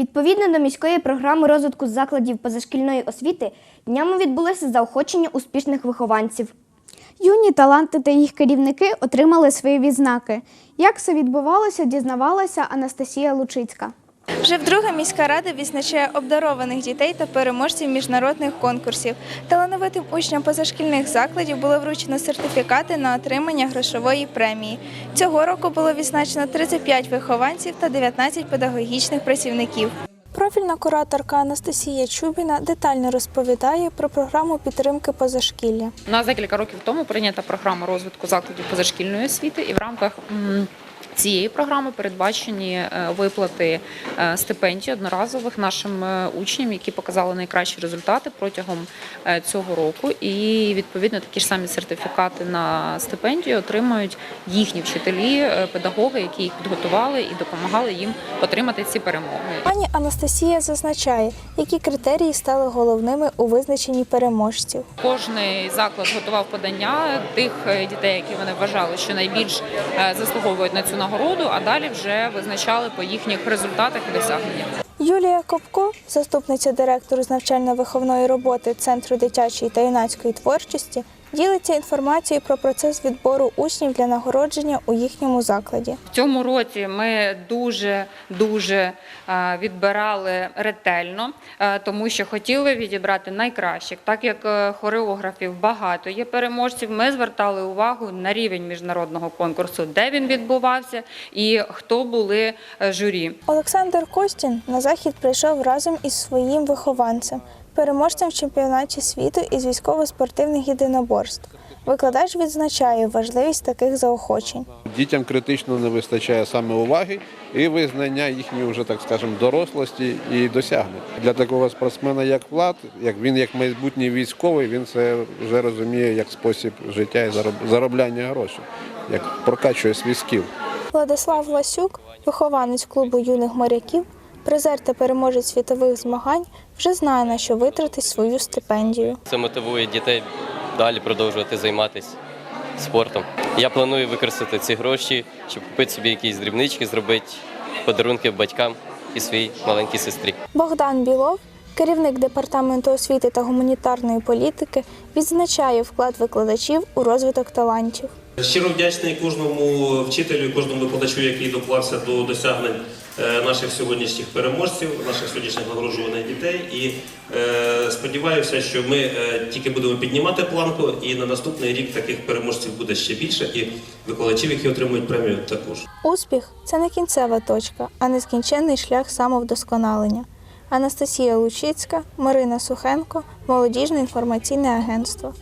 Відповідно до міської програми розвитку закладів позашкільної освіти, днями відбулося заохочення успішних вихованців. Юні таланти та їх керівники отримали свої відзнаки. Як це відбувалося, дізнавалася Анастасія Лучицька. Вже вдруге міська рада відзначає обдарованих дітей та переможців міжнародних конкурсів. Талановитим учням позашкільних закладів було вручено сертифікати на отримання грошової премії. Цього року було відзначено 35 вихованців та 19 педагогічних працівників. Профільна кураторка Анастасія Чубіна детально розповідає про програму підтримки позашкілля. У нас декілька років тому прийнята програма розвитку закладів позашкільної освіти, і в рамках цієї програми передбачені е, виплати е, стипендій одноразових нашим е, учням, які показали найкращі результати протягом цього року. І відповідно такі ж самі сертифікати на стипендію отримують їхні вчителі, педагоги, які їх підготували і допомагали їм отримати ці перемоги. Пані Анастасія зазначає, які критерії стали головними у визначенні переможців. Кожний заклад готував подання тих дітей, які вони вважали, що найбільш заслуговують на цю нагороду, а далі вже визначали по їхніх результатах і досягненнях. Юлія Копко, заступниця директору з навчально-виховної роботи Центру дитячої та юнацької творчості, ділиться інформацією про процес відбору учнів для нагородження у їхньому закладі. В цьому році ми дуже дуже е, відбирали ретельно, е, тому що хотіли відібрати найкращих. Так як е, хореографів багато є переможців, ми звертали увагу на рівень міжнародного конкурсу, де він відбувався і хто були журі. Олександр Костін на захід прийшов разом із своїм вихованцем, переможцем в чемпіонаті світу із військово-спортивних єдиноборств. Викладач відзначає важливість таких заохочень. Дітям критично не вистачає саме уваги і визнання їхньої вже так скажемо дорослості і досягнень. Для такого спортсмена, як Влад, як він як майбутній військовий, він це вже розуміє як спосіб життя і зароб- заробляння грошей, як прокачує свій скіл. Владислав Ласюк, вихованець клубу юних моряків, призер та переможець світових змагань, вже знає на що витратить свою стипендію. Це мотивує дітей далі продовжувати займатися спортом. Я планую використати ці гроші, щоб купити собі якісь дрібнички, зробити подарунки батькам і своїй маленькій сестрі. Богдан Білов, керівник департаменту освіти та гуманітарної політики, відзначає вклад викладачів у розвиток талантів. Щиро вдячний кожному вчителю, і кожному викладачу, який доклався до досягнень е, наших сьогоднішніх переможців, наших сьогоднішніх нагороджуваних дітей. І е, сподіваюся, що ми е, тільки будемо піднімати планку, і на наступний рік таких переможців буде ще більше, і викладачів, які отримують премію, також. Успіх це не кінцева точка, а нескінченний шлях самовдосконалення. Анастасія Лучицька, Марина Сухенко, Молодіжне інформаційне агентство.